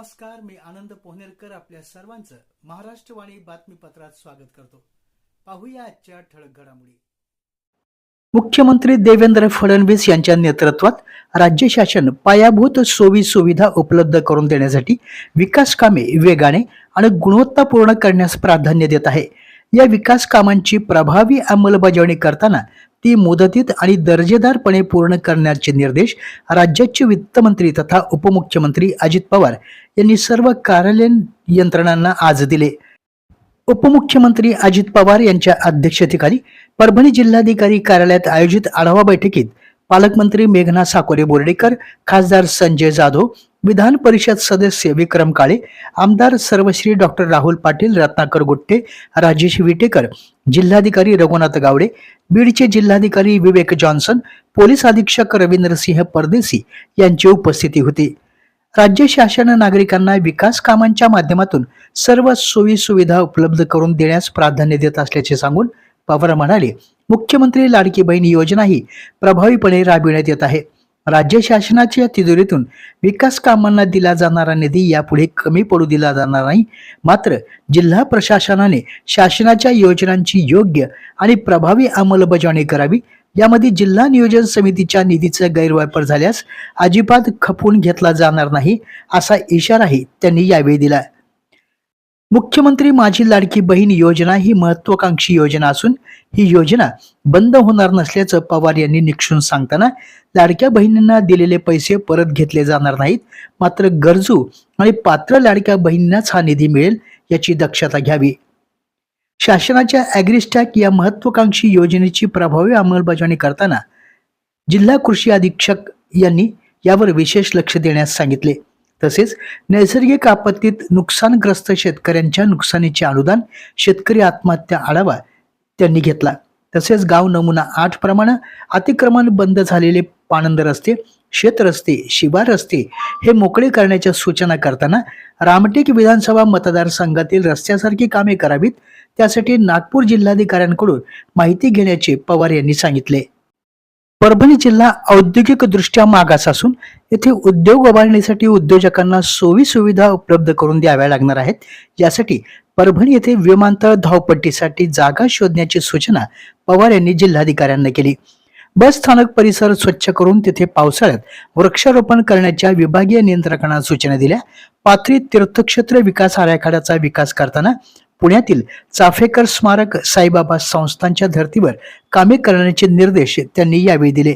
नमस्कार मी आनंद पोहनेरकर आपल्या सर्वांचं महाराष्ट्रवाणी बातमीपत्रात स्वागत करतो. पाहूया आजच्या ठळक घडामोडी. मुख्यमंत्री देवेंद्र फडणवीस यांच्या नेतृत्वात राज्य शासन पायाभूत सोयी सुविधा उपलब्ध करून देण्यासाठी विकास कामे वेगाने आणि गुणवत्तापूर्ण करण्यास प्राधान्य देत आहे. या विकास कामांची प्रभावी अंमलबजावणी करताना ती मुदतीत आणि दर्जेदारपणे पूर्ण करण्याचे निर्देश राज्याचे वित्तमंत्री तथा उपमुख्यमंत्री अजित पवार यांनी सर्व कार्यालयीन यंत्रणांना आज दिले. उपमुख्यमंत्री अजित पवार यांच्या अध्यक्षतेखाली परभणी जिल्हाधिकारी कार्यालयात आयोजित आढावा बैठकीत पालकमंत्री मेघना साकोरे बोर्डीकर खासदार संजय जाधव विधान परिषद सदस्य विक्रम काळे आमदार सर्वश्री डॉक्टर राहुल पाटील रत्नाकर गुट्टे राजेश विटेकर जिल्हाधिकारी रघुनाथ गावडे बीडचे जिल्हाधिकारी विवेक जॉन्सन पोलीस अधीक्षक रवींद्रसिंह परदेसी यांची उपस्थिती होती. राज्य शासन नागरिकांना विकास कामांच्या माध्यमातून सर्व सोयी सुविधा उपलब्ध करून देण्यास प्राधान्य देत असल्याचे सांगून पवार म्हणाले मुख्यमंत्री लाडकी बहीण योजना ही प्रभावीपणे राबविण्यात येत आहे. राज्य शासनाच्या तिजोरीतून विकास कामांना दिला जाणारा निधी यापुढे कमी पडू दिला जाणार नाही. मात्र जिल्हा प्रशासनाने शासनाच्या योजनांची योग्य आणि प्रभावी अंमलबजावणी करावी. यामध्ये जिल्हा नियोजन समितीच्या निधीचा गैरवापर झाल्यास अजिबात खपवून घेतला जाणार नाही असा इशाराही त्यांनी यावेळी दिला. मुख्यमंत्री माझी लाडकी बहीण योजना ही महत्वाकांक्षी योजना असून ही योजना बंद होणार नसल्याचं पवार यांनी निक्षून सांगताना लाडक्या बहिणींना दिलेले पैसे परत घेतले जाणार नाहीत. मात्र गरजू आणि पात्र लाडक्या बहिणींनाच हा निधी मिळेल याची दक्षता घ्यावी. शासनाच्या ॲग्रिस्टॅक या महत्वाकांक्षी योजनेची प्रभावी अंमलबजावणी करताना जिल्हा कृषी अधीक्षक यांनी यावर विशेष लक्ष देण्यास सांगितले. तसेच नैसर्गिक आपत्तीत नुकसानग्रस्त शेतकऱ्यांच्या नुकसानीचे अनुदान शेतकरी आत्महत्या आढावा त्यांनी घेतला. तसेच गाव नमुना आठ प्रमाणे अतिक्रमण बंद झालेले पाणंद रस्ते शेत रस्ते शिवार रस्ते हे मोकळे करण्याच्या सूचना करताना रामटेक विधानसभा मतदारसंघातील रस्त्यासारखी कामे करावीत त्यासाठी नागपूर जिल्हाधिकाऱ्यांकडून माहिती घेण्याचे पवार यांनी सांगितले. परभणी जिल्हा औद्योगिकदृष्ट्या मागास असून येथे उद्योग उभारण्यासाठी उद्योजकांना सोयी सुविधा उपलब्ध करून द्याव्या लागणार आहेत. यासाठी परभणी येथे विमानतळ धावपट्टीसाठी जागा शोधण्याची सूचना पवार यांनी जिल्हाधिकाऱ्यांना केली. बस स्थानक परिसर स्वच्छ करून तिथे पावसाळ्यात वृक्षारोपण करण्याच्या विभागीय नियंत्रकांना सूचना दिल्या. पाथरी तीर्थक्षेत्र विकास आराखड्याचा विकास करताना पुण्यातील चाफेकर स्मारक साईबाबा संस्थांच्या धर्तीवर कामे करण्याचे निर्देश त्यांनी यावेळी दिले.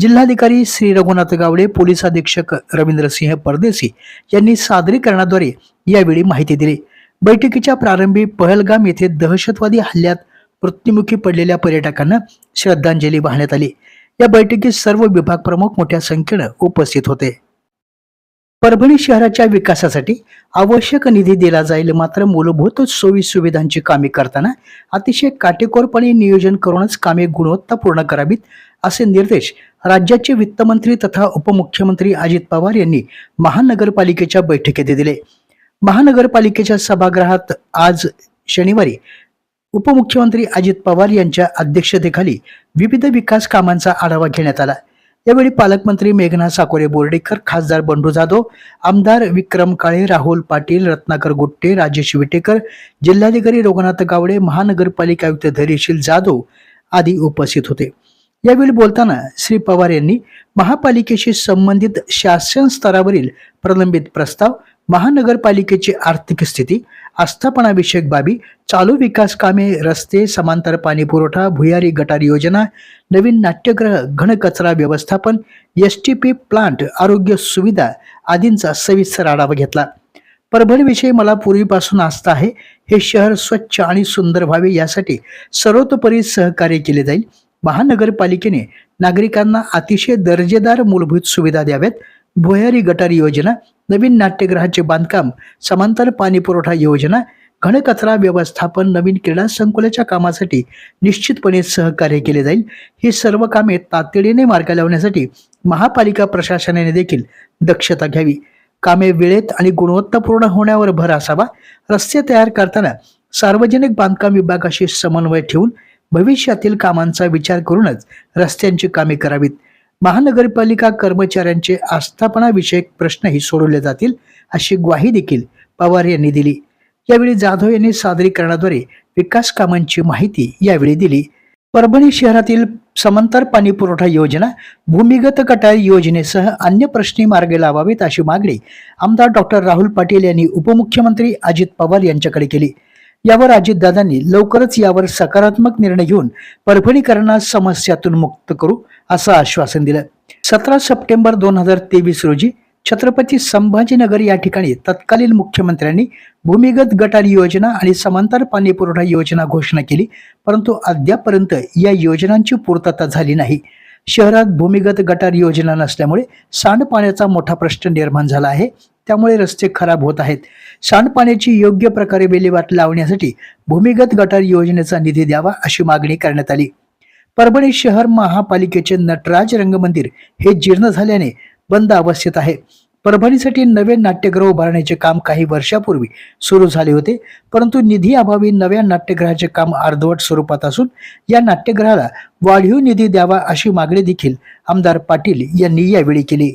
जिल्हाधिकारी श्री रघुनाथ गावडे पोलीस अधीक्षक रवींद्रसिंह परदेसी यांनी सादरीकरणाद्वारे यावेळी माहिती दिली. बैठकीच्या प्रारंभी पहलगाम येथे दहशतवादी हल्ल्यात मृत्युमुखी पडलेल्या पर्यटकांना श्रद्धांजली वाहण्यात आली. या बैठकीत सर्व विभाग प्रमुख मोठ्या संख्येनं उपस्थित होते. परभणी शहराच्या विकासासाठी आवश्यक निधी दिला जाईल. मात्र मूलभूत सोयी सुविधांची कामे करताना अतिशय काटेकोरपणे नियोजन करूनच कामे गुणवत्तापूर्ण करावीत असे निर्देश राज्याचे वित्तमंत्री तथा उपमुख्यमंत्री अजित पवार यांनी महानगरपालिकेच्या बैठकीत दिले. महानगरपालिकेच्या सभागृहात आज शनिवारी उपमुख्यमंत्री अजित पवार यांच्या अध्यक्षतेखाली विविध विकास कामांचा आढावा घेण्यात आला. यावेळी पालकमंत्री मेघना साकोरे बोर्डेकर खासदार बंडू जाधव आमदार विक्रम काळे राहुल पाटील रत्नाकर गुट्टे राजेश विटेकर जिल्हाधिकारी रघुनाथ गावडे महानगरपालिका आयुक्त धैर्यशील जाधव आदी उपस्थित होते. यावेळी बोलताना श्री पवार यांनी महापालिकेशी संबंधित शासन स्तरावरील प्रलंबित प्रस्ताव महानगरपालिकेची आर्थिक स्थिती आस्थापनाविषयक बाबी चालू विकास कामे रस्ते समांतर पाणी पुरवठा भुयारी गटार योजना नवीन नाट्यगृह घनकचरा व्यवस्थापन एस टी पी प्लांट आरोग्य सुविधा आदींचा सविस्तर आढावा घेतला. परभणीविषयी मला पूर्वीपासून आस्था आहे हे शहर स्वच्छ आणि सुंदर व्हावे यासाठी सर्वतोपरी सहकार्य केले जाईल. महानगरपालिकेने नागरिकांना अतिशय दर्जेदार मूलभूत सुविधा द्याव्यात. भुयारी गटार योजना नवीन नाट्यगृहाचे बांधकाम समांतर पाणी पुरवठा योजना घनकचरा व्यवस्थापन नवीन क्रीडा संकुलाच्या कामासाठी निश्चितपणे सहकार्य केले जाईल. ही सर्व कामे तातडीने मार्गा लावण्यासाठी महापालिका प्रशासनाने देखील दक्षता घ्यावी. कामे वेळेत आणि गुणवत्तापूर्ण होण्यावर भर असावा. रस्ते तयार करताना सार्वजनिक बांधकाम विभागाशी समन्वय ठेवून भविष्यातील कामांचा विचार करूनच रस्त्यांची कामे करावीत. महानगरपालिका कर्मचाऱ्यांचे आस्थापनाविषयक प्रश्नही सोडवले जातील अशी ग्वाही देखील पवार यांनी दिली. यावेळी जाधव यांनी सादरीकरणाद्वारे विकास कामांची माहिती यावेळी दिली. परभणी शहरातील समांतर पाणी पुरवठा योजना भूमिगत गटार योजनेसह अन्य प्रश्नी मार्गे लावावेत अशी मागणी आमदार डॉक्टर राहुल पाटील यांनी उपमुख्यमंत्री अजित पवार यांच्याकडे केली. यावर अजितदादांनी लवकरच यावर सकारात्मक निर्णय घेऊन परभणीकरांना समस्यातून मुक्त करू असं आश्वासन दिलं. सतरा सप्टेंबर दोन हजार तेवीस रोजी छत्रपती संभाजीनगर या ठिकाणी तत्कालीन मुख्यमंत्र्यांनी भूमिगत गटार योजना आणि समांतर पाणी पुरवठा योजना घोषणा केली परंतु अद्यापर्यंत या योजनांची पूर्तता झाली नाही. शहरात भूमिगत गटार योजना नसल्यामुळे सांडपाण्याचा मोठा प्रश्न निर्माण झाला आहे. त्यामुळे रस्ते खराब होत आहेत. सांडपाण्याची योग्य प्रकारे विल्हेवाट लावण्यासाठी भूमिगत गटार योजनेचा निधी द्यावा अशी मागणी करण्यात आली. परभणी शहर महापालिकेचे नटराज रंगमंदिर हे जीर्ण झाल्याने बंद अवस्थेत आहे. परभणीसाठी नवे नाट्यगृह उभारण्याचे काम काही वर्षापूर्वी सुरू झाले होते परंतु निधी अभावी नव्या नाट्यगृहाचे काम अर्धवट स्वरूपात असून या नाट्यगृहाला वाढीव निधी द्यावा अशी मागणी देखील आमदार पाटील यांनी यावेळी केली.